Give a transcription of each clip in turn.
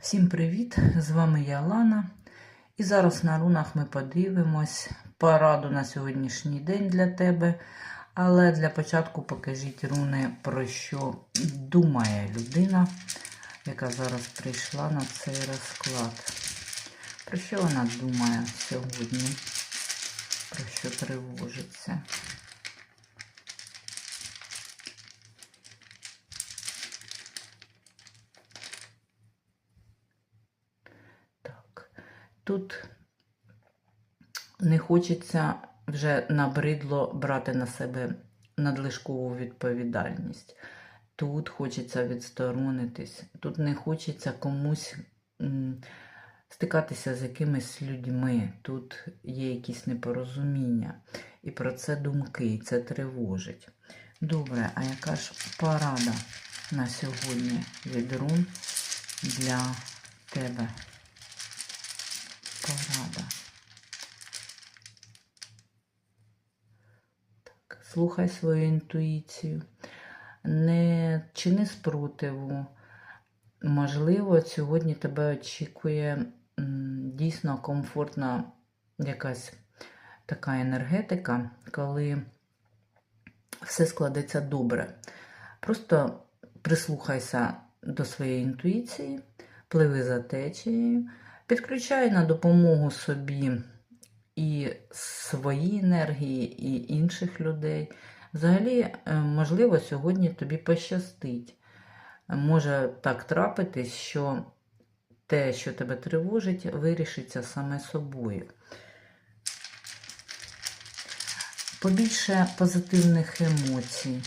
Всім привіт! З вами я Лана. І зараз на рунах ми подивимось пораду на сьогоднішній день для тебе. Але для початку покажіть руни, про що думає людина, яка зараз прийшла на цей розклад. Про що вона думає сьогодні? Про що тривожиться? Тут не хочеться вже набридло брати на себе надлишкову відповідальність. Тут хочеться відсторонитись, тут не хочеться комусь стикатися з якимись людьми. Тут є якісь непорозуміння. І про це думки, і це тривожить. Добре, а яка ж порада на сьогодні від рун для тебе? Порада. Так, слухай свою інтуїцію. Не чини спротиву. Можливо, сьогодні тебе очікує дійсно комфортна якась така енергетика, коли все складеться добре. Просто прислухайся до своєї інтуїції, пливи за течією, підключай на допомогу собі і свої енергії, і інших людей. Взагалі, е, можливо, сьогодні тобі пощастить. Може так трапитись, що те, що тебе тривожить, вирішиться саме собою. Побільше позитивних емоцій.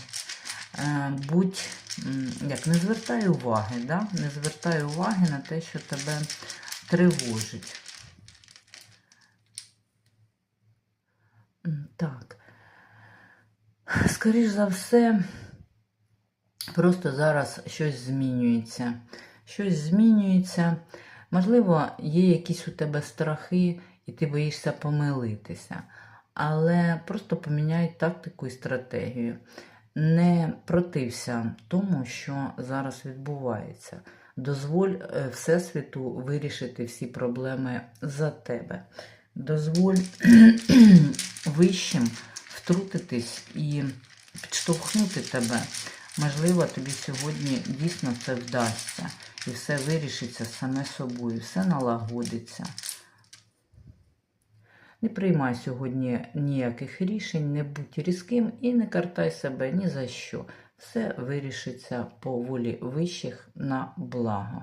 Е, Будь, як не звертай уваги, да? не звертай уваги на те, що тебе тривожить. М, Так. Скоріш за все, просто зараз щось змінюється. Щось змінюється. Можливо, є якісь у тебе страхи, і ти боїшся помилитися. Але просто поміняй тактику і стратегію. Не протився тому, що зараз відбувається. Дозволь е, Всесвіту вирішити всі проблеми за тебе. Дозволь вищим втрутитись і підштовхнути тебе. Можливо, тобі сьогодні дійсно це вдасться. І все вирішиться саме собою, все налагодиться. Не приймай сьогодні ніяких рішень, не будь різким і не картай себе ні за що. Все вирішиться по волі вищих на благо.